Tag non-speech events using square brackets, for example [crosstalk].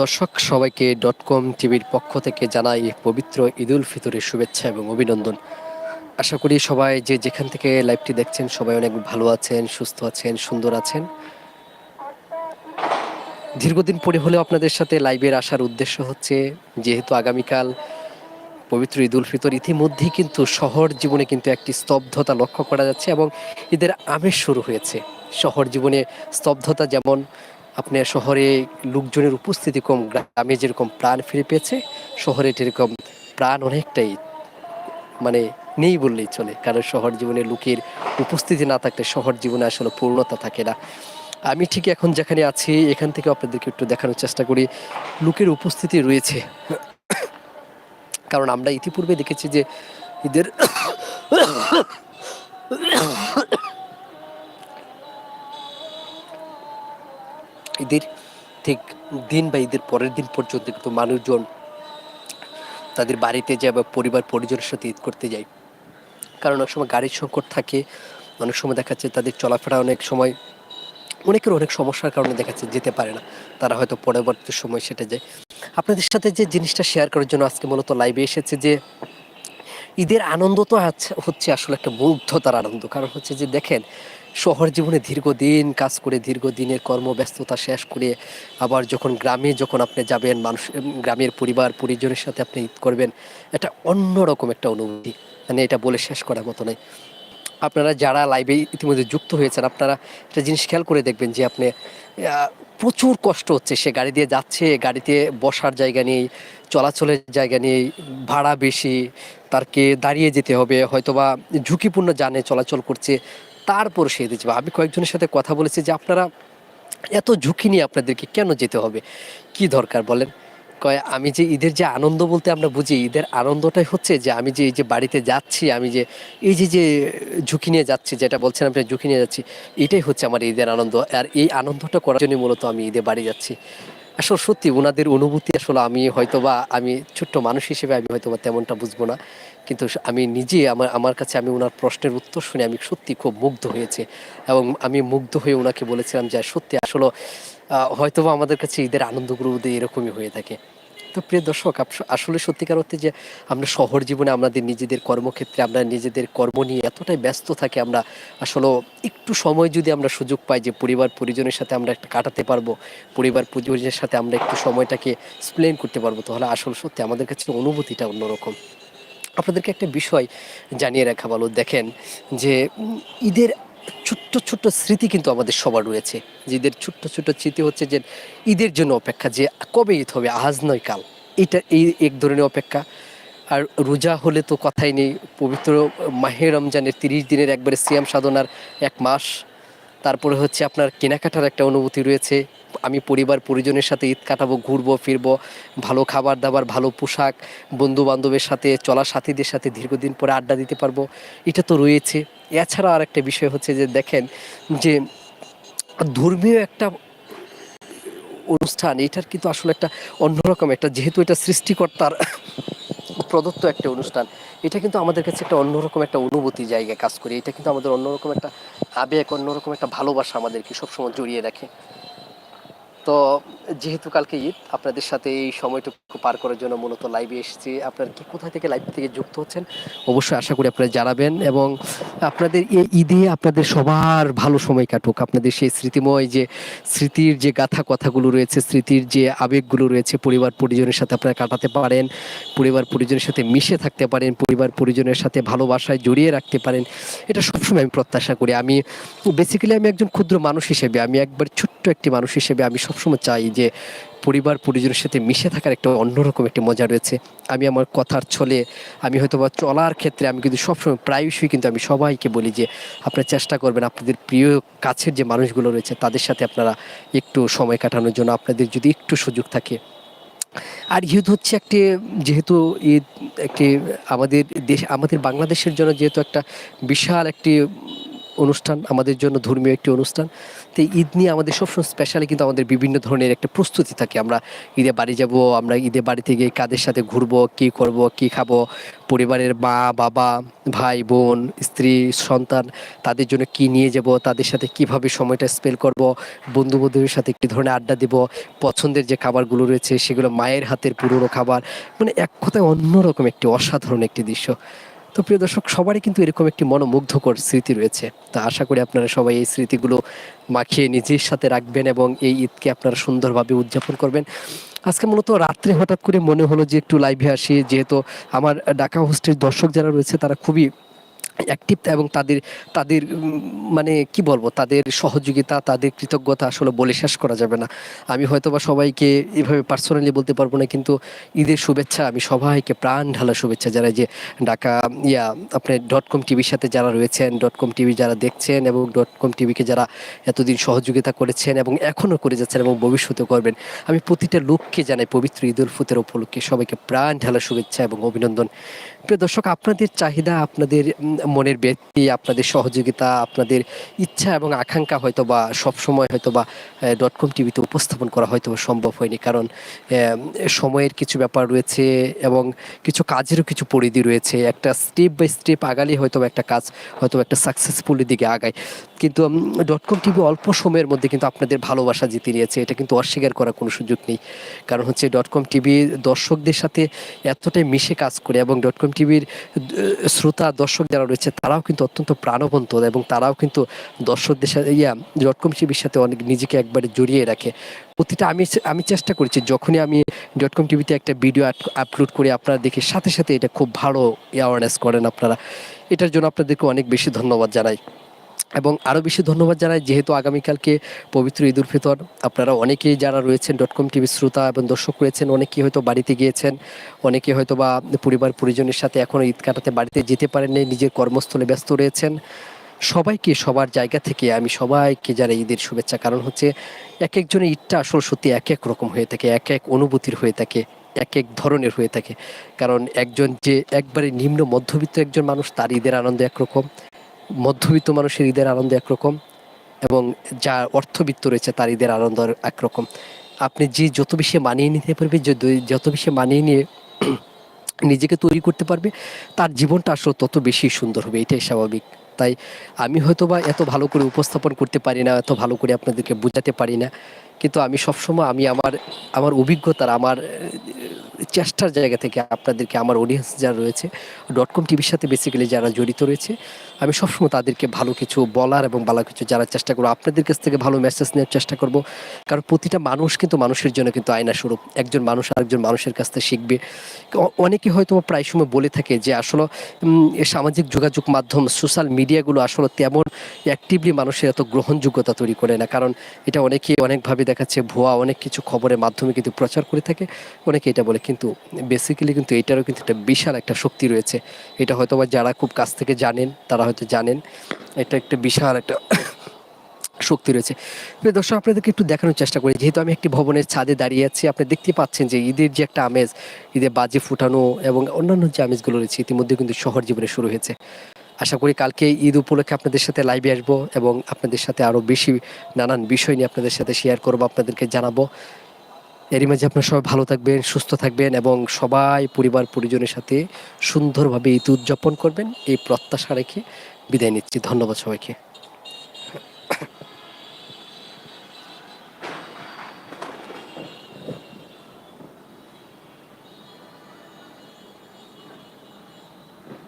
দর্শক, সবাইকে dot com টিভির পক্ষ থেকে জানাই পবিত্র ঈদুল ফিতরের শুভেচ্ছা এবং অভিনন্দন। আশা করি সবাই যে যেখান থেকে লাইভটি দেখছেন, সবাই অনেক ভালো আছেন, সুস্থ আছেন, সুন্দর আছেন। দীর্ঘদিন পরে হলেও আপনাদের সাথে লাইভের আসার উদ্দেশ্য হচ্ছে, যেহেতু আগামীকাল পবিত্র ঈদুল ফিতর, ইতিমধ্যেই কিন্তু শহর জীবনে কিন্তু একটি স্তব্ধতা লক্ষ্য করা যাচ্ছে এবং ঈদের আমেজ শুরু হয়েছে। শহর জীবনে স্তব্ধতা যেমন আপনার শহরে লোকজনের উপস্থিতি কম, গ্রামে যেরকম প্রাণ ফিরে পেয়েছে, শহরে যেরকম প্রাণ অনেকটাই মানে নেই বললেই চলে। কারণ শহর জীবনে লোকের উপস্থিতি না থাকলে শহর জীবনে আসলে পূর্ণতা থাকে না। আমি ঠিক এখন যেখানে আছি, এখান থেকে আপনাদেরকে একটু দেখানোর চেষ্টা করি। লোকের উপস্থিতি রয়েছে। কারণ আমরা ইতিপূর্বে দেখেছি যে ঈদের ঈদের ঠিক দিন বা ঈদের পরের দিন পর্যন্ত কিন্তু মানুষজন তাদের বাড়িতে যায় বা পরিবার পরিজনের সাথে ঈদ করতে যায়। কারণ অনেক সময় গাড়ির সংকট থাকে, অনেক সময় দেখা যাচ্ছে তাদের চলাফেরা অনেক সময় অনেকের অনেক সমস্যার কারণে দেখা যাচ্ছে যেতে পারে না, তারা হয়তো পরবর্তী সময় সেটা যায়। আপনাদের সাথে যে জিনিসটা শেয়ার করার জন্য আজকে মূলত লাইভে এসেছে যে ঈদের আনন্দ তো হচ্ছে আসলে একটা মুগ্ধতার আনন্দ। কারণ হচ্ছে যে দেখেন, শহর জীবনে দীর্ঘদিন কাজ করে, দীর্ঘদিনের কর্মব্যস্ততা শেষ করে, আবার যখন গ্রামে যখন আপনি যাবেন, মানুষ গ্রামের পরিবার, পরিজনের সাথে আপনি ঈদ করবেন, এটা অন্যরকম একটা অনুভূতি। মানে এটা বলে শেষ করার মতো নয়। আপনারা যারা লাইভে ইতিমধ্যে যুক্ত হয়েছেন, আপনারা একটা জিনিস খেয়াল করে দেখবেন যে আপনি প্রচুর কষ্ট হচ্ছে। সে গাড়ি দিয়ে যাচ্ছে, গাড়িতে বসার জায়গা নেই, চলাচলের জায়গা নেই, ভাড়া বেশি, তারকে দাঁড়িয়ে যেতে হবে, হয়তোবা ঝুঁকিপূর্ণ যানে চলাচল করছে, তারপর সে দিচ্ছে আমি কয়েকজনের সাথে কথা বলেছি যে আপনারা এত ঝুঁকি নিয়ে আপনাদেরকে কেন যেতে হবে? কি দরকার বলেন? কয়, আমি যে ঈদের যে আনন্দ বলতে আমরা বুঝি, ঈদের আনন্দটাই হচ্ছে যে আমি যে এই যে বাড়িতে যাচ্ছি, আমি যে এই যে যে ঝুঁকি নিয়ে যাচ্ছি, যেটা বলছেন আপনি, ঝুঁকি নিয়ে যাচ্ছি, এটাই হচ্ছে আমার ঈদের আনন্দ। আর এই আনন্দটা করার জন্য মূলত আমি ঈদে বাড়ি যাচ্ছি। আসলে সত্যি ওনাদের অনুভূতি আসলে আমি হয়তোবা, আমি ছোট্ট মানুষ হিসেবে আমি হয়তোবা তেমনটা বুঝব না। কিন্তু আমি নিজে আমার আমার কাছে আমি ওনার প্রশ্নের উত্তর শুনে আমি সত্যি খুব মুগ্ধ হয়েছে এবং আমি মুগ্ধ হয়ে ওনাকে বলেছিলাম যে সত্যি আসলে হয়তোবা আমাদের কাছে ঈদের আনন্দগুলো এরকমই হয়ে থাকে। তো প্রিয় দর্শক আসলে সত্যিকার অর্থে যে, আমরা শহর জীবনে আমাদের নিজেদের কর্মক্ষেত্রে, আমরা নিজেদের কর্ম নিয়ে এতটাই ব্যস্ত থাকি, আমরা আসলে একটু সময় যদি আমরা সুযোগ পাই যে, পরিবার পরিজনের সাথে আমরা একটা কাটাতে পারব, পরিবার পরিজনের সাথে আমরা একটু সময়টাকে স্প্লেন করতে পারব, তাহলে আসলে সত্যি আমাদের কাছে অনুভূতিটা অন্যরকম। আপনাদেরকে একটা বিষয় জানিয়ে রাখা ভালো। দেখেন যে ঈদের ছোট্ট ছোট্ট স্মৃতি কিন্তু আমাদের সবার রয়েছে। ঈদের ছোট্ট ছোট্ট স্মৃতি হচ্ছে যে, ঈদের জন্য অপেক্ষা যে, কবে ঈদ হবে? আজ নয় কাল। এটা এই এক ধরনের অপেক্ষা। আর রোজা হলে তো কথাই নেই। পবিত্র মাহে রমজানের তিরিশ দিনের একবারে সিয়াম সাধনার এক মাস। তারপরে হচ্ছে আপনার কেনাকাটার একটা অনুভূতি রয়েছে। আমি পরিবার, পরিজনের সাথে ঈদ কাটাবো, ঘুরবো, ফিরবো, ভালো খাবার দাবার, ভালো পোশাক বন্ধু বান্ধবের সাথে চলা সাথীদের সাথে দীর্ঘদিন পরে আড্ডা দিতে পারব। এটা তো রয়েছে। এছাড়া আর একটা বিষয় হচ্ছে যে দেখেন যে ধর্মীয় একটা অনুষ্ঠান, এটার কিন্তু আসলে একটা অন্যরকম একটা, যেহেতু এটা সৃষ্টিকর্তার প্রদত্ত একটা অনুষ্ঠান, এটা কিন্তু আমাদের কাছে একটা অন্যরকম একটা অনুভূতি জায়গায় কাজ করে। এটা কিন্তু আমাদের অন্যরকম একটা আবেগ অন্যরকম একটা ভালোবাসা আমাদেরকে সবসময় জড়িয়ে রাখে। তো যেহেতু কালকে ঈদ, আপনাদের সাথে এই সময়টুকু পার করার জন্য মূলত লাইভে এসেছি। আপনার কি কোথা থেকে লাইভ থেকে যুক্ত হচ্ছেন? অবশ্যই আশা করি আপনারা জানাবেন এবং আপনাদের এই ঈদে আপনাদের সবার ভালো সময় কাটুক। আপনাদের সেই স্মৃতিময় যে স্মৃতির যে গাথা কথাগুলো রয়েছে, স্মৃতির যে আবেগগুলো রয়েছে, পরিবার পরিজনের সাথে আপনারা কাটাতে পারেন, পরিবার পরিজনের সাথে মিশে থাকতে পারেন, পরিবার পরিজনের সাথে ভালোবাসায় জড়িয়ে রাখতে পারেন, এটা সবসময় আমি প্রত্যাশা করি। আমি বেসিক্যালি আমি একজন ক্ষুদ্র মানুষ হিসেবে, আমি একবার ছোট্ট একটি মানুষ হিসেবে আমি সবসময় চাই যে পরিবার পরিজনের সাথে মিশে থাকার একটা অন্যরকম একটি মজা রয়েছে। আমি আমার কথার ছলে, আমি হয়তো বা চলার ক্ষেত্রে আমি কিন্তু সবসময় প্রায়শই কিন্তু আমি সবাইকে বলি যে, আপনারা চেষ্টা করবেন আপনাদের প্রিয় কাছের যে মানুষগুলো রয়েছে, তাদের সাথে আপনারা একটু সময় কাটানোর জন্য আপনাদের যদি একটু সুযোগ থাকে। আর ঈদ হচ্ছে একটি, যেহেতু ঈদ একটি আমাদের দেশ, আমাদের বাংলাদেশের জন্য যেহেতু একটা বিশাল একটি অনুষ্ঠান, আমাদের জন্য ধর্মীয় একটি অনুষ্ঠান। তো ঈদ নিয়ে আমাদের সবসময় স্পেশালি কিন্তু আমাদের বিভিন্ন ধরনের একটা প্রস্তুতি থাকে। আমরা ঈদে বাড়ি যাব, আমরা ঈদে বাড়িতে গিয়ে কাদের সাথে ঘুরবো, কী করব, কী খাব, পরিবারের মা, বাবা, ভাই, বোন, স্ত্রী, সন্তান, তাদের জন্য কি নিয়ে যাব, তাদের সাথে কীভাবে সময়টা স্পেল করব বন্ধু বান্ধবের সাথে কী ধরনের আড্ডা দেব, পছন্দের যে খাবারগুলো রয়েছে, সেগুলো মায়ের হাতের পুরনো খাবার। মানে এক কথায় অন্যরকম একটি অসাধারণ একটি দৃশ্য। তো প্রিয় দর্শক, সবারই কিন্তু এরকম একটি মনোমুগ্ধকর স্মৃতি রয়েছে। তা আশা করি আপনারা সবাই এই স্মৃতিগুলো মাখিয়ে নিজের সাথে রাখবেন এবং এই ঈদকে আপনারা সুন্দরভাবে উদযাপন করবেন। আজকে মূলত রাত্রে হঠাৎ করে মনে হলো যে একটু লাইভে আসি। যেহেতু আমার ঢাকা হোস্টের দর্শক যারা রয়েছে, তারা খুবই অ্যাক্টিভ এবং তাদের তাদের মানে কি বলব, তাদের সহযোগিতা, তাদের কৃতজ্ঞতা আসলে বলে শেষ করা যাবে না। আমি হয়তো বা সবাইকে এভাবে পার্সোনালি বলতে পারব না, কিন্তু ঈদের শুভেচ্ছা, আমি সবাইকে প্রাণ ঢালা শুভেচ্ছা যারা যে ঢাকা, ইয়া আপনার ডট কম টিভির সাথে যারা রয়েছেন ডট কম টিভি যারা দেখছেন এবং ডট কম টিভিকে যারা এতদিন সহযোগিতা করেছেন এবং এখনও করে যাচ্ছেন এবং ভবিষ্যতে করবেন, আমি প্রতিটা লোককে জানাই পবিত্র ঈদ উল ফিতর উপলক্ষে সবাইকে প্রাণ ঢালা শুভেচ্ছা এবং অভিনন্দন। প্রিয় দর্শক, আপনাদের চাহিদা, আপনাদের মনের ব্যক্তি, আপনাদের সহযোগিতা, আপনাদের ইচ্ছা এবং আকাঙ্ক্ষা হয়তো বা সবসময় হয়তো বা ডট কম টিভিতে উপস্থাপন করা হয়তো সম্ভব হয়নি। কারণ সময়ের কিছু ব্যাপার রয়েছে এবং কিছু কাজেরও কিছু পরিধি রয়েছে। একটা স্টেপ বাই স্টেপ আগালে হয়তো একটা কাজ হয়তো একটা সাকসেসফুলের দিকে আগায়। কিন্তু ডট কম টিভি অল্প সময়ের মধ্যে কিন্তু আপনাদের ভালোবাসা জিতে নিয়েছে। এটা কিন্তু অস্বীকার করার কোনো সুযোগ নেই। কারণ হচ্ছে ডট কম টিভি দর্শকদের সাথে এতটাই মিশে কাজ করে এবং ডট কম টিভির শ্রোতা, দর্শক যারা রয়েছে তারাও কিন্তু অত্যন্ত প্রাণবন্ত এবং তারাও কিন্তু দর্শকদের সাথে, ইয়া ডট কম টিভির সাথে অনেক নিজেকে একবারে জড়িয়ে রাখে। প্রতিটা আমি আমি চেষ্টা করেছি, যখনই আমি ডট কম টিভিতে একটা ভিডিও আপলোড করি, আপনারা দেখে সাথে সাথে এটা খুব ভালো অ্যাওয়ারনেস করেন আপনারা। এটার জন্য আপনাদেরকে অনেক বেশি ধন্যবাদ জানাই। এবং আরও বেশি ধন্যবাদ জানাই, যেহেতু আগামীকালকে পবিত্র ঈদ উল ফিতর, আপনারা অনেকেই যারা রয়েছেন. ডট কম টিভির শ্রোতা এবং দর্শক রয়েছেন, অনেকেই হয়তো বাড়িতে গিয়েছেন, অনেকে হয়তো বা পরিবার পরিজনের সাথে এখনও ঈদ কাটাতে বাড়িতে যেতে পারেননি, নিজের কর্মস্থলে ব্যস্ত রয়েছেন। সবাইকে সবার জায়গা থেকে আমি সবাইকে যারা ঈদের শুভেচ্ছা, কারণ হচ্ছে এক একজনের ঈদটা আসল সত্যি এক এক রকম হয়ে থাকে, এক এক অনুভূতির হয়ে থাকে, এক এক ধরনের হয়ে থাকে। কারণ একজন যে একবারে নিম্ন মধ্যবিত্ত একজন মানুষ, তার ঈদের আনন্দ একরকম। মধ্যবিত্ত মানুষের ঈদের আনন্দ একরকম এবং যা অর্থবিত্ত রয়েছে তার ঈদের আনন্দ একরকম। আপনি যে যত বেশি মানিয়ে নিতে পারবে যত- যত বেশি মানিয়ে নিয়ে [clears throat] নিজেকে তৈরি করতে পারবে, তার জীবনটা আসলে তত বেশি সুন্দর হবে, এটাই স্বাভাবিক। তাই আমি হয়তো বা এত ভালো করে উপস্থাপন করতে পারি না, এত ভালো করে আপনাদেরকে বোঝাতে পারি না, কিন্তু আমি সবসময় আমি আমার আমার অভিজ্ঞতার, আমার চেষ্টার জায়গা থেকে আপনাদেরকে আমার অডিয়েন্স যারা রয়েছে ডট কম টিভির সাথে বেসিক্যালি যারা জড়িত রয়েছে, আমি সবসময় তাদেরকে ভালো কিছু বলার এবং ভালো কিছু জানার চেষ্টা করব। আপনাদের কাছ থেকে ভালো মেসেজ নেওয়ার চেষ্টা করব। কারণ প্রতিটা মানুষ কিন্তু মানুষের জন্য কিন্তু আয়না স্বরূপ একজন মানুষ আরেকজন মানুষের কাছ থেকে শিখবে। অনেকে হয়তো প্রায় সময় বলে থাকে যে আসলে সামাজিক যোগাযোগ মাধ্যম সোশ্যাল মিডিয়াগুলো আসলে তেমন অ্যাক্টিভলি মানুষের এত গ্রহণযোগ্যতা তৈরি করে না। কারণ এটা অনেকে অনেকভাবে দেখাচ্ছে। ভুয়া অনেক কিছু খবরের মাধ্যমে কিন্তু প্রচার করে থাকে। অনেকে এটা বলে কিন্তু বেসিক্যালি কিন্তু এটারও কিন্তু একটা বিশাল একটা শক্তি রয়েছে। এটা হয়তো বা যারা খুব কাছ থেকে জানেন, তারা হয়তো জানেন, এটা একটা বিশাল একটা শক্তি রয়েছে। প্রিয় দর্শক, আপনাদেরকে একটু দেখানোর চেষ্টা করি। যেহেতু আমি একটি ভবনের ছাদে দাঁড়িয়ে আছি, আপনি দেখতে পাচ্ছেন যে ঈদের যে একটা আমেজ, ঈদের বাজি ফুটানো এবং অন্যান্য যে আমেজগুলো রয়েছে, ইতিমধ্যে কিন্তু শহর জীবনে শুরু হয়েছে। আশা করি কালকে ঈদ উপলক্ষে আপনাদের সাথে লাইভে আসব এবং আপনাদের সাথে আরও বেশি নানান বিষয় নিয়ে আপনাদের সাথে শেয়ার করব, আপনাদেরকে জানাব। এরই মাঝে আপনার সবাই ভালো থাকবেন, সুস্থ থাকবেন এবং সবাই, পরিবার, পরিজনের সাথে সুন্দরভাবে ঈদ উদযাপন করবেন। এই প্রত্যাশা রেখে বিদায় নিচ্ছি। ধন্যবাদ সবাইকে।